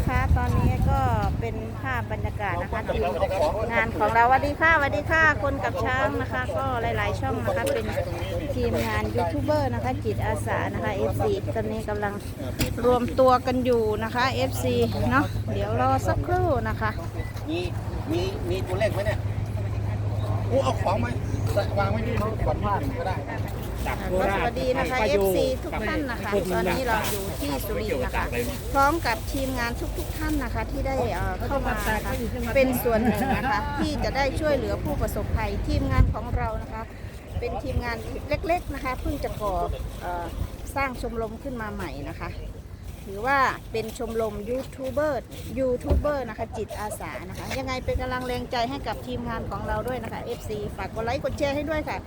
นะคะ ตอนนี้ก็เป็นภาพบรรยากาศนะคะทีมงานของเราสวัสดีค่ะสวัสดีค่ะคนกับช้างนะคะ ก็หลาย ๆ ช่องนะคะเป็นทีมงานยูทูบเบอร์นะคะจิตอาสานะคะ FC ตอนนี้กำลังรวมตัวกันอยู่นะคะ FC เนาะเดี๋ยวรอสักครู่นะคะมีมีมีตัวเลขไหมเนี่ยโอ้เอาของไหมวางไว้ที่ก่อนที่หนึ่งก็ได้ จากโคก็ราสชวัสดีนะคะ ไปดู FC ทุกท่านนะคะ ตอนนี้เราอยู่ที่สุรินทร์นะคะพร้อมกับทีมงานทุกๆท่านนะคะ ที่ได้เอ่อเข้ามานะคะเป็นส่วนหนึ่งนะคะ ที่จะได้ช่วยเหลือผู้ประสบภัยทีมงานของเรานะคะ เป็นทีมงานเล็ก ๆนะคะเพิ่งจะก่อเอ่อสร้างชมรมขึ้นมาใหม่นะคะ ถือว่าเป็นชมรมยูทูบเบอร์ยูทูบเบอร์นะคะจิตอาสานะคะ ยังไงเป็นกำลังแรงใจให้กับทีมงานของเราด้วยนะคะ FC ฝากกดไลค์กดแชร์ให้ด้วยค่ะ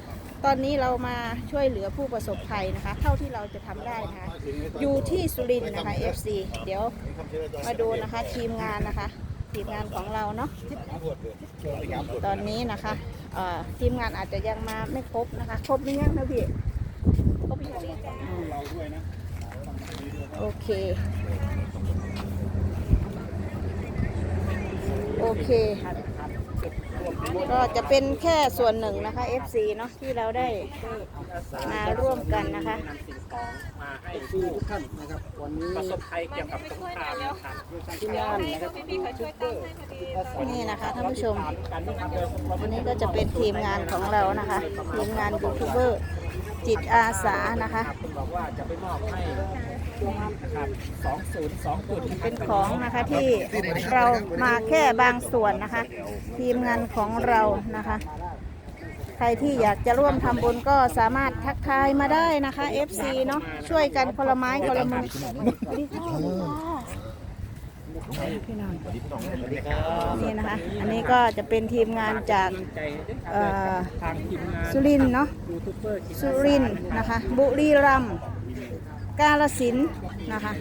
ตอนนี้เรามาช่วยเหลือผู้ประสบภัยนะคะ เท่าที่เราจะทำได้นะคะ อยู่ที่สุรินทร์นะคะ FC เดี๋ยวมาดูนะคะทีมงานนะคะ ทีมงานของเราเนาะตอนนี้นะคะทีมงานอาจจะยังมาไม่ครบนะคะ ครบหรือยังนะพี่ครบหรือยังโอเคโอเค ก็จะเป็นแค่ส่วนหนึ่งนะคะ FC เนาะที่เราได้มาร่วมกันนะคะนำสิ่งของมาให้ทุผู้กท่านนะครับวันนี้ประสบภัยเกี่ยวกับสงครามนะครับทีมงานนะครับยูทูบเบอร์อาสานี่นะคะท่านผู้ชมการที่ทำโดยวันนี้ก็จะเป็นทีมงานของเรานะคะ ทีมงานยูทูบเบอร์จิตอาสานะคะคุณบอกว่าจะไปมอบให้ นะครับสองศูนย์สองจุดเป็นของนะคะที่เรามาแค่บางส่วนนะคะ ทีมงานของเรานะคะ ใครที่อยากจะร่วมทำบุญก็สามารถทักทายมาได้นะคะ FC เนาะช่วยกันคนละไม้คนละมือดีค่ะพี่น้องนี่นะคะ อันนี้ก็จะเป็นทีมงานจากใจด้วยครับเอ่อทางทีมงานสุรินทร์เนาะยูทูบเบอร์จิตสุรินทร์นะคะ บุรีรัมย์ กาลสินธุ์นะคะ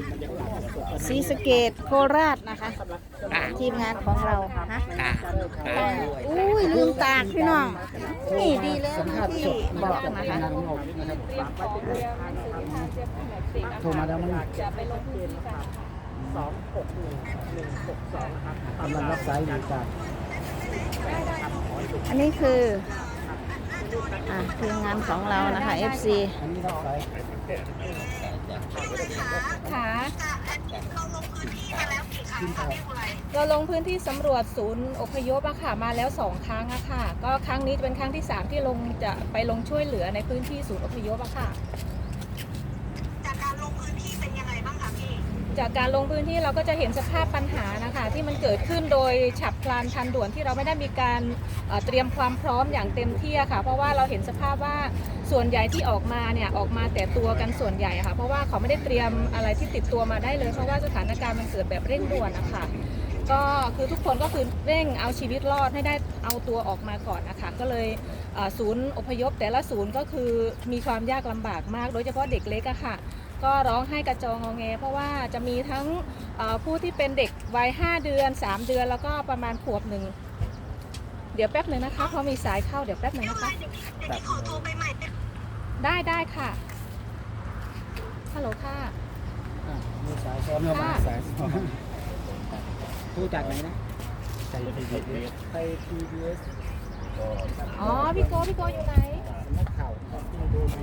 ศรีสะเกดโคราชนะคะทีมงานของเราฮะอุ้ยลืมตากพี่น้องนี่ดีแล้วนะที่บอกนะคะโทรมาแล้วมั้งสองหกหนึ่งหนึ่งหกสองครับกำลังรับสายอยู่จากอันนี้คืออะทีมงานของเรานะคะ FC อันนี้รับสาย ค่ะทีมข่าวเราลงพื้นที่สำรวจศูนย์อพยพอะค่ะมาแล้วสองครั้งอะค่ะ ก็ครั้งนี้จะเป็นครั้งที่สามที่ลงจะไปลงช่วยเหลือในพื้นที่ศูนย์อพยพอะค่ะ จากการลงพื้นที่เราก็จะเห็นสภาพปัญหานะคะที่มันเกิดขึ้นโดยฉับพลันทันด่วนที่เราไม่ได้มีการเตรียมความพร้อมอย่างเต็มที่ค่ะ เพราะว่าเราเห็นสภาพว่าส่วนใหญ่ที่ออกมาเนี่ยออกมาแต่ตัวกันส่วนใหญ่ค่ะ เพราะว่าเขาไม่ได้เตรียมอะไรที่ติดตัวมาได้เลย เพราะว่าสถานการณ์มันเกิดแบบเร่งด่วนนะคะก็คือทุกคนก็คือเร่งเอาชีวิตรอดให้ได้เอาตัวออกมาก่อนนะคะก็เลยศูนย์อพยพแต่ละศูนย์ก็คือมีความยากลำบากมาก โดยเฉพาะเด็กเล็กอะค่ะ ก็ร้องให้กระจองงอแงเพราะว่าจะมีทั้งเอ่อผู้ที่เป็นเด็กวัย5เดือน 3 เดือนแล้วก็ประมาณขวบหนึ่งเดี๋ยวแป๊บหนึ่งนะคะเพราะมีสายเข้าเดี๋ยวแป๊บหนึ่งนะคะเดี๋ยวขอโทรไปใหม่เป็นได้ได้ค่ะฮัลโหลค่ะอะมีสายซ้อนเข้ามาสายซ้อนผู้จากไหนนะไทยพีบีเอสไทยพีบีเอสอ๋อพี่โกพี่โกอยู่ไหนสำนักข่าวครับที่ดูใน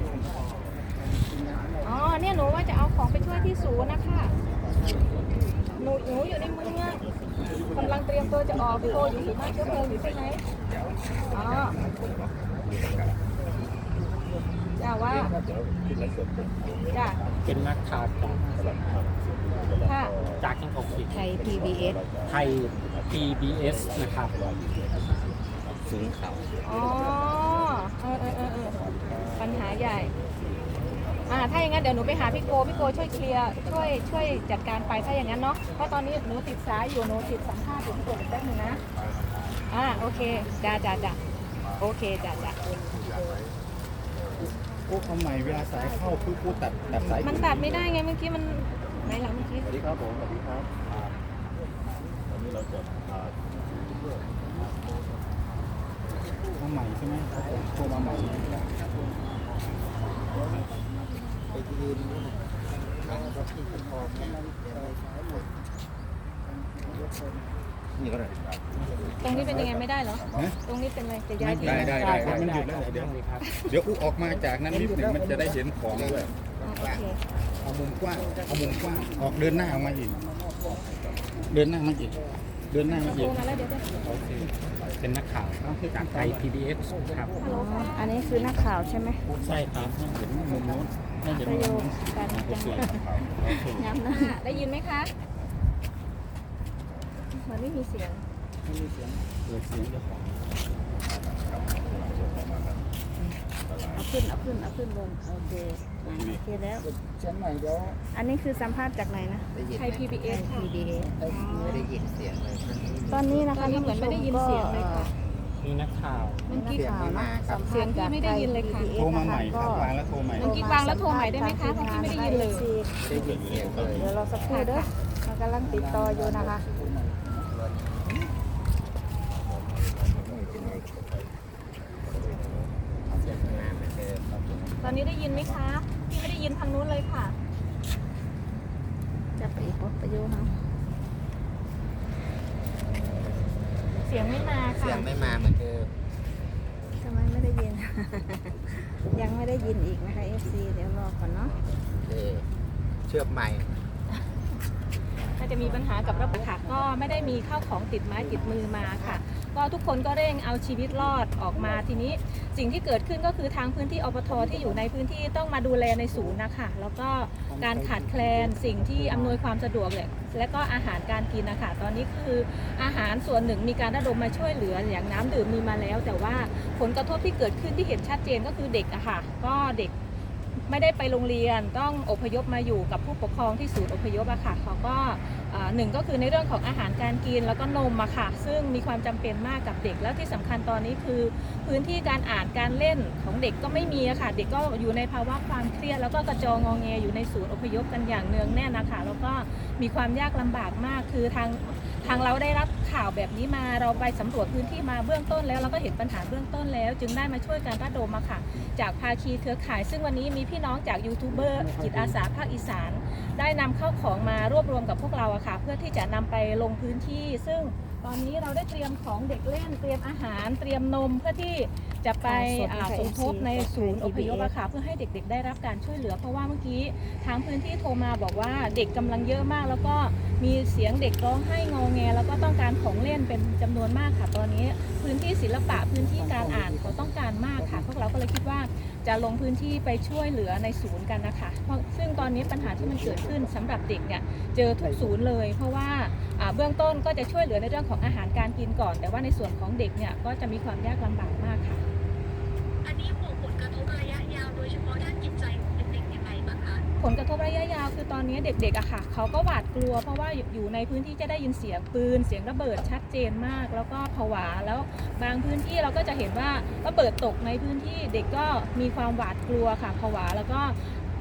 อ๋อ เนี่ยหนูว่าจะเอาของไปช่วยที่ศูนย์นะคะหนูหนูอยู่ในเมืองกำลังเตรียมตัวจะออกพี่โกอยู่ที่บ้านเจ้าเมืองอยู่ใช่ไหมอ๋อจ้าว่าจ้าเป็นนักข่าวจากค่ะจากจังหวัดสิไทย PBS ไทย PBS นะครับอ๋อเออเออเออเออปัญหาใหญ่ อ่าถ้าอย่างนั้นเดี๋ยวหนูไปหาพี่โกพี่โกช่วยเคลียร์ช่วยช่วยจัดการไปถ้าอย่างนั้นเนาะเพราะตอนนี้หนูติดสายอยู่หนูติดสัมภาษณ์อยู่พี่โกเดี๋ยวแป๊บนึงนะอ่าโอเคจ้าจ้าจ้าโอเคจ้าจ้าโอ้คำใหม่เวลาสายเข้าผู้ผู้ตัดตัดสายมันตัดไม่ได้ไงเมื่อกี้มันไหนล่ะเมื่อกี้สวัสดีครับผมสวัสดีครับวันนี้เราจะมาใหม่ใช่ไหมครับผมโทรมาใหม่ ไปยืนนั่งรถที่คอนนั่งนี่ก็ได้ตรงนี้เป็นยังไงไม่ได้เหรอฮะตรงนี้เป็นอะไรจะย้ายที่ได้ได้ได้ครับมันหยุดแล้วเดี๋ยวได้ครับเดี๋ยวกูออกมาจากนั้นนิดหนึ่งมันจะได้เห็นของด้วยอ๋อโอเคเอามุมกว้างเอามุมกว้างออกเดินหน้าออกมาอีก เดินหน้ามาอีก เดินหน้ามาโทอีรกมาแล้วเดี๋ยวเดี๋ยวโอเคเป็นนักข่าวจากไทย PBS ครับฮัลโหลค่ะอันนี้คือนักข่าวใช่ไหมใช่ครับให้เห็นมุมโน้นให้เห็นประมุโยมคการจังย้ำนะค่ะได้ยินไหมคะเหมือนไม่มีเสียงเปิดเสียงเจ้าของเอาขึ้น เอาขึ้น เอาขึ้นลง โอเคโอเคแล้วเสียงใหม่เดี๋ยวอันนี้คือสัมภาษณ์จากไหนนะไทย PBS ค่ะ PDA ไม่ได้ยินเสียงเลยตอนนี้นะคะตอนนี้เหมือนไม่ได้ยินเสียงเลยค่ะ มีนักข่าวเมื่อกี้ข่าวนะสัมภาษณ์เสียงพี่ไม่ได้ยินเลยค่ะโทรมาใหม่ครับวางแล้วโทรใหม่เมื่อกี้วางแล้วโทรใหม่ได้ไหมคะเพราะพี่ไม่ได้ยินเลย ได้ยินเสียงเลย เดี๋ยวเราสักครู่เด้อเรากำลังติดต่ออยู่นะคะ ตอนนี้ได้ยินไหมคะพี่ไม่ได้ยินทางนู้นเลยค่ะ จะไปอีกวัดประโยชน์นะเสียงไม่มาเสียค่ะงไม่มาเหมือนเดิมทำไมไม่ได้ยิน ยังไม่ได้ยินอีกนะคะ FC เดี๋ยวรอก่อนเนาะเชื่อมใหม่น่าจะมีปัญหากับระบบค่ะก็ไม่ได้มีข้าวของติดไม้ติดมือมาค่ะ ก็ทุกคนก็เร่งเอาชีวิตรอดออกมาทีนี้ สิ่งที่เกิดขึ้นก็คือทางพื้นที่อปทที่อยู่ในพื้นที่ต้องมาดูแลในศูนย์นะคะแล้วก็การขาดแคลนสิ่งที่อำนวยความสะดวกเลยและก็อาหารการกินนะคะตอนนี้คืออาหารส่วนหนึ่งมีการระดมมาช่วยเหลืออย่างน้ำดื่มมีมาแล้ว แต่ว่าผลกระทบที่เกิดขึ้นที่เห็นชัดเจนก็คือเด็กอะค่ะก็เด็ก ไม่ได้ไปโรงเรียนต้องอพยพมาอยู่กับผู้ปกครองที่ศูนย์อพยพอะค่ะเขาก็หนึ่งก็คือในเรื่องของอาหารการกินแล้วก็นมอะค่ะ ซึ่งมีความจำเป็นมากกับเด็กแล้วที่สำคัญตอนนี้คือ พื้นที่การอ่านการเล่นของเด็กก็ไม่มีอะค่ะ เด็กก็อยู่ในภาวะความเครียดแล้วก็กระจองงอแงอยู่ในศูนย์อพยพกันอย่างเนืองแน่นนะคะแล้วก็มีความยากลำบากมากคือทาง ทางเราได้รับข่าวแบบนี้มาเราไปสำรวจพื้นที่มาเบื้องต้นแล้วเราก็เห็นปัญหาเบื้องต้นแล้ว จึงได้มาช่วยกันระดมมาค่ะ จากภาคีเครือข่าย ซึ่งวันนี้มีพี่น้องจากยูทูบเบอร์จิตอาสาภาคอีสาน ได้นำเข้าของมารวบรวมกับพวกเราอะค่ะ เพื่อที่จะนำไปลงพื้นที่ซึ่ง ตอนนี้เราได้เตรียมของเด็กเล่น เตรียมอาหาร เตรียมนมเพื่อที่จะไปอ่าสมทบในศูนย์อพยพอะค่ะเพื่อให้เด็กๆ ได้รับการช่วยเหลือ เพราะว่าเมื่อกี้ทางพื้นที่โทรมาบอกว่าเด็กกำลังเยอะมาก แล้วก็มีเสียงเด็กร้องไห้งอแง แล้วก็ต้องการของเล่นเป็นจำนวนมากค่ะ ตอนนี้พื้นที่ศิลปะพื้นที่การอ่านเขาต้องการมากค่ะ พวกเราก็เลยคิดว่าจะลงพื้นที่ไปช่วยเหลือในศูนย์กันนะคะเพราะซึ่งตอนนี้ปัญหาที่มันเกิดขึ้นสำหรับเด็กเนี่ยเจอทุกศูนย์เลย เพราะว่าอ่า เบื้องต้นก็จะช่วยเหลือในเรื่องของอาหารการกินก่อน แต่ว่าในส่วนของเด็กเนี่ยก็จะมีความยากลำบากมากค่ะ อันนี้ห่วงผลกระทบระยะยาวโดยเฉพาะด้านจิตใจของเด็กๆยังไงบ้างคะผลกระทบระยะยาวคือตอนนี้เด็กๆอะค่ะเขาก็หวาดกลัว เพราะว่าอยู่ในพื้นที่จะได้ยินเสียงปืน เสียงระเบิดชัดเจนมาก แล้วก็ผวาแล้วบางพื้นที่เราก็จะเห็นว่าระเบิดตกในพื้นที่เด็กก็มีความหวาดกลัวค่ะผวาแล้วก็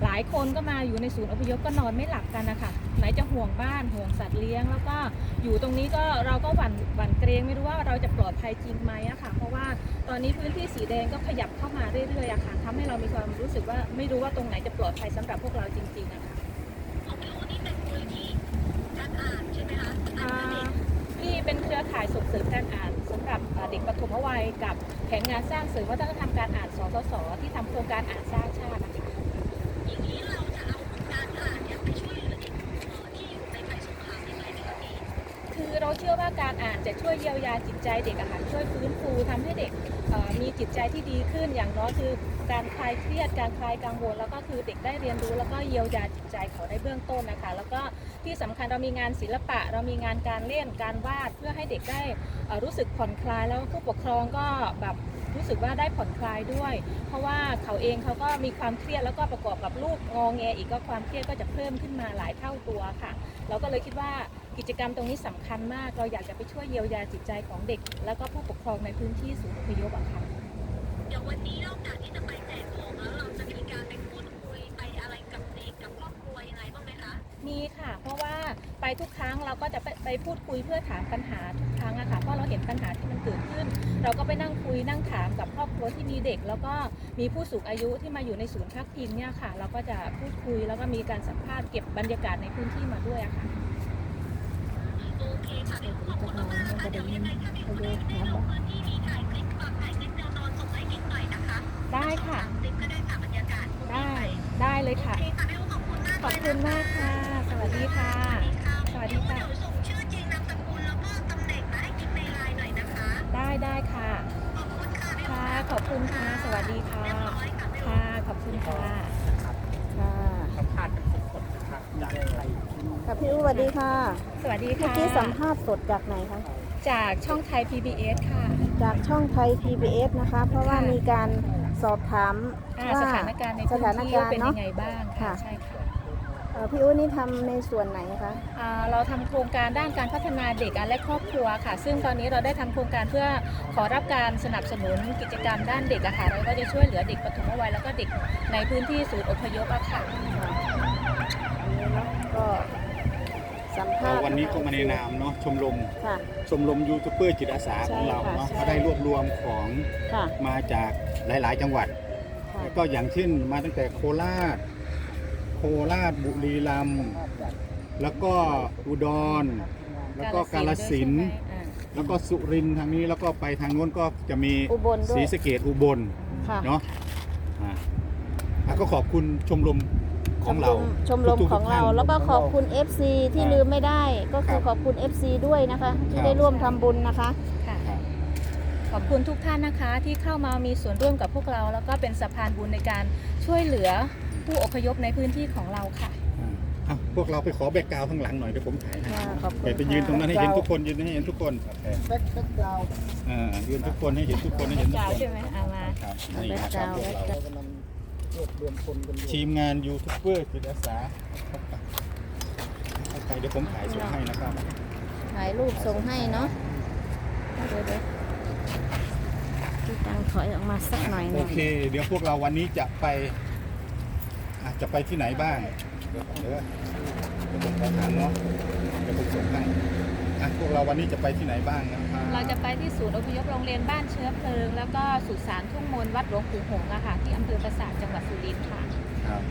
หลายคนก็มาอยู่ในศูนย์อพยพก็นอนไม่หลับกันนะคะไหนจะห่วงบ้านห่วงสัตว์เลี้ยง แล้วก็อยู่ตรงนี้ก็เราก็หวั่นหวั่นเกรงไม่รู้ว่าเราจะปลอดภัยจริงไหมอะค่ะ เพราะว่าตอนนี้พื้นที่สีแดงก็ขยับเข้ามาเรื่อยๆอะค่ะทำให้เรามีความรู้สึกว่าไม่รู้ว่าตรงไหนจะปลอดภัยสำหรับพวกเราจริงๆอะค่ะของพี่โอนี่เป็นมูลนิธิการอ่านใช่ไหมคะอ่าอ่านเด็กที่เป็นเครือข่ายส่งเสริมการอ่านสำหรับอ่าเด็กปฐมวัยกับแผนงานสร้างเสริมวัฒนธรรมการอ่านสสสที่ทำโครงการอ่านสร้างชาตินะคะ เราเชื่อว่าการอ่านจะช่วยเยียวยาจิตใจเด็กอะค่ะช่วยฟื้นฟูทำให้เด็กมีจิตใจที่ดีขึ้น อย่างน้อยคือการคลายเครียดการคลายกังวล แล้วก็คือเด็กได้เรียนรู้ แล้วก็เยียวยาจิตใจเขาในเบื้องต้นนะคะ แล้วก็ที่สำคัญเรามีงานศิลปะ เรามีงานการเล่นการวาดเพื่อให้เด็กได้รู้สึกผ่อนคลายแล้วผู้ปกครองก็แบบรู้สึกว่าได้ผ่อนคลายด้วย เพราะว่าเขาเองเขาก็มีความเครียดแล้วก็ประกอบกับลูกงองแงอีกก็ความเครียดก็จะเพิ่มขึ้นมาหลายเท่าตัวค่ะ เราก็เลยคิดว่า กิจกรรมตรงนี้สำคัญมาก เราอยากจะไปช่วยเยียวยาจิตใจของเด็ก แล้วก็ผู้ปกครองในพื้นที่ศูนย์อพยพอะค่ะเดี๋ยววันนี้นอกจากที่จะไปแจกของแล้วเราจะมีการไปพูดคุยไปอะไรกับเด็กกับครอบครัวยังไงบ้างไหมคะมีค่ะ เพราะว่าไปทุกครั้งเราก็จะไปไปพูดคุยเพื่อถามปัญหาทุกครั้งอะค่ะเพราะเราเห็นปัญหาที่มันเกิดขึ้น เราก็ไปนั่งคุยนั่งถามกับครอบครัวที่มีเด็ก แล้วก็มีผู้สูงอายุที่มาอยู่ในศูนย์พักพิงเนี่ยค่ะ เราก็จะพูดคุยแล้วก็มีการสัมภาษณ์เก็บบรรยากาศในพื้นที่มาด้วยอะค่ะ ได้ค่ะ ได้ได้เลยค่ะ ขอบคุณมากค่ะ สวัสดีค่ะ สวัสดีค่ะชื่อจริงนามสกุลแล้วก็ตำแหน่งมาให้กิ๊กในไลน์หน่อยนะคะได้ได้ค่ะขอบคุณค่ะ ขอบคุณค่ะ สวัสดีค่ะ ค่ะ ขอบคุณค่ะค่ะสัมภาษณ์กันสดๆนะครับจากไทยค่ะพี่อูสวัสดีค่ะสวัสดีเมื่อค่ะกี้สัมภาษณ์สดจากไหนคะ จากช่องไทย PBS ค่ะ จากช่องไทย PBS นะคะ เพราะว่าค่ะ มีการสอบถามอ่าว่า สถานการณ์ในสพื้นถานที่การณ์เป็นเนาะยังไงบ้างค่ะค่ะ ใช่ค่ะเอ่อพี่อู้นี่ทำในส่วนไหนคะอ่าเราทำโครงการด้านการพัฒนาเด็กและครอบครัวค่ะ ซึ่งตอนนี้เราได้ทำโครงการเพื่อขอรับการสนับสนุนกิจกรรมด้านเด็กอะค่ะเราก็จะช่วยเหลือเด็กปฐมวัยแล้วก็เด็กในพื้นที่ศูนย์อพยพอะค่ะ อันนี้เนาะก็ สัมภาษณ์ วันนี้ก็มาในนามเนาะชมรมค่ะ ชมรมยูทูบเบอร์จิตอาสาของเราเนาะใช่ค่ะ ก็ได้รวบรวมของค่ะ มาจากหลาย ๆ จังหวัด ค่ะ ก็อย่างเช่นมาตั้งแต่โคราช โคราชบุรีรัมย์แล้วก็อุดร แล้วก็กาลสินธุ์ด้วยใช่ไหมอ่า แล้วก็สุรินทร์ทางนี้แล้วก็ไปทางโน้นก็จะมีอุบลด้ศวรียสะเกดอุบลค่ะ เนาะอ่าอะก็ขอบคุณชมรม ของเราชมรมทุกๆของเราท่นแล้วก็ขอบคุณ FC ที่ครับลืมไม่ได้ก็คือครับขอบคุณ FC ด้วยนะคะ ที่ครับได้ร่วมทำบุญนะคะ ค่ะ ครับขอบคุณทุกท่านนะคะ ที่เข้ามามีส่วนร่วมกับพวกเรา แล้วก็เป็นสะพานบุญในการช่วยเหลือผู้อพยพในพื้นที่ของเราค่ะ อ่าอะพวกเราไปขอแบกกราวด์ข้างหลังหน่อยเดี๋ยวผมถ่ายให้ค่ะขอบคุณไปไปยืนตรงนั้นให้เห็นค่ะทุกคนยืนให้เห็นทุกคนแบ็คแบ็คกราวด์อ่ายืนทุกคนให้เห็นทุกคนให้เห็นทุกกาวคนใช่ไหมเอามา ครับนี่นะครับพวกเราเรากำลัง รวบรวมคนกันอยู่ทีมงานยูทูบเบอร์จิตอาสาเข้าไปเดี๋ยวผมถ่ายส่งให้นะครับถ่ายรูปส่งให้เนาะเดี๋ยวเดี๋ยวพี่ตังถอยออกมาสักหน่อยหโอนึ่งเค เดี๋ยวพวกเราวันนี้จะไปอะจะไปที่ไหนบ้างเดี๋ยวเดี๋ยวเดี๋ยวผมขอถามเนาะเดี๋ยวผมส่งให้ อะพวกเราวันนี้จะไปที่ไหนบ้างนะครับเราจะไปที่ศูนย์อพยพโรงเรียนบ้านเชื้อเพลิง แล้วก็สุสานทุ่งมนต์วัดหลวงปู่หงส์อะค่ะที่อำเภอปราสาทจังหวัดสุรินทร์ค่ะ ครับ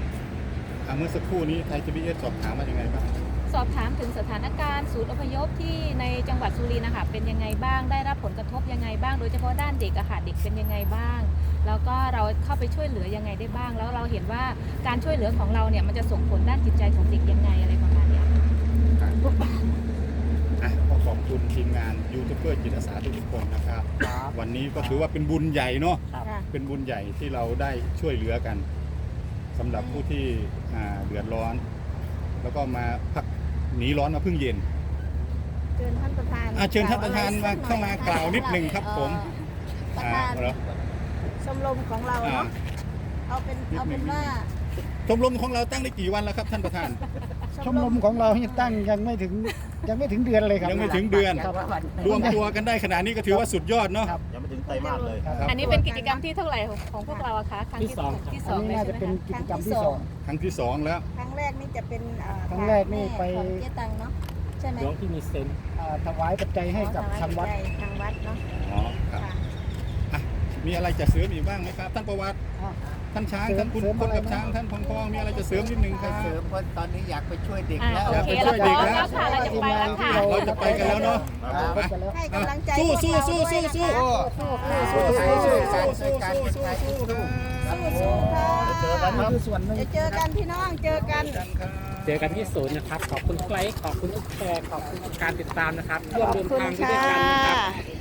อะเมื่อสักครู่นี้ไทยทีวีเอสสอบถามมาอย่างไงบ้างสอบถามถึงสถานการณ์ศูนย์อพยพที่ในจังหวัดสุรินทร์นะคะเป็นยังไงบ้างได้รับผลกระทบยังไงบ้าง โดยเฉพาะด้านเด็กอะค่ะเด็กเป็นยังไงบ้าง แล้วก็เราเข้าไปช่วยเหลือยังไงได้บ้าง แล้วเราเห็นว่าการช่วยเหลือของเราเนี่ยมันจะส่งผลด้านจิตใจของเด็กยังไงอะไรประมาณเนี้ยค่ะอะขอขอบคุณ ทีมงานยูทูบเบอร์จิตอาสาทุกๆคนนะครับวันนี้ก็ถือว่าเป็นบุญใหญ่เนาะค่ะเป็นบุญใหญ่ที่เราได้ช่วยเหลือกันสำหรับผู้ที่อ่าเดือดร้อน แล้วก็มาพักหนีร้อนมาพึ่งเย็น เชิญท่านประธานอะเชิญท่านประธานมาเข้ามากล่าวนิดหนึ่งครับผมเอ่อประอ่าธานเหรอชมรมของเราอ่าเนาะเอาเป็นเอาเป็นว่าชมรมของเราตั้งได้กี่วันแล้วครับท่านประธาน ชมรมของเราที่ตั้งยังไม่ถึงยังไม่ถึงเดือนเลยครับยังไม่ถึงเดือน ครับรวมตัวกันได้ขนาดนี้ก็ถือว่าสุดยอดเนาะ ครับ ยังไม่ถึงไตรมาสเลยอันนี้เป็นกิจกรรมที่เท่าไหร่ของของพวกเราอะคะครั้งที่ที่สอง ที่สอัอนงนี้เลยน่าใช่จะไหมเป็นคะกิจกรรมที่สอง ครั้งที่สองแล้ว ครั้งแรกนี่จะเป็นเอ่อครั้งแรกนี่ไป ของเจ๊ตังเนาะใช่ไหมหลวงที่มีเซนอ่าถวายปัจจัยให้กับทางวัด ทางวัดเนาะ อ๋อ ครับค่ะอะ มีอะไรจะเสริมอีกบ้างไหมครับ ท่านประวัติ อะ ท่านช้าง เสริมท่านคุณเสริมคนอะไรกับไหมช้าง ท่านพองพองมีอะไรจะเสริมนิดนึงครับเสริมเพราะตอนนี้อยากไปช่วยเด็กอ่าแล้วโอเคอยากเราไปพช่วยร้อมเด็กนะแล้วค่ะเราจะไปแล้วค่ะ เราจะไปกันแล้วเนาะครับไปกันแล้ว ให้กำลังใจสู้พวกสู้เราสู้ด้วยสู้นะคะสู้สู้สู้กันสู้ช่วยกันสู้เป็นสู้ไปสู้ทุกสู้ครับสู้ๆค่ะนี่คือส่วนหนึ่ง จะเจอกันพี่น้องเจอกัน เจอกันที่ศูนย์นะครับ ขอบคุณไลค์ขอบคุณทุกแชร์ขอบคุณทุกการติดตามนะครับร่วมเดินทางไปด้วยกัน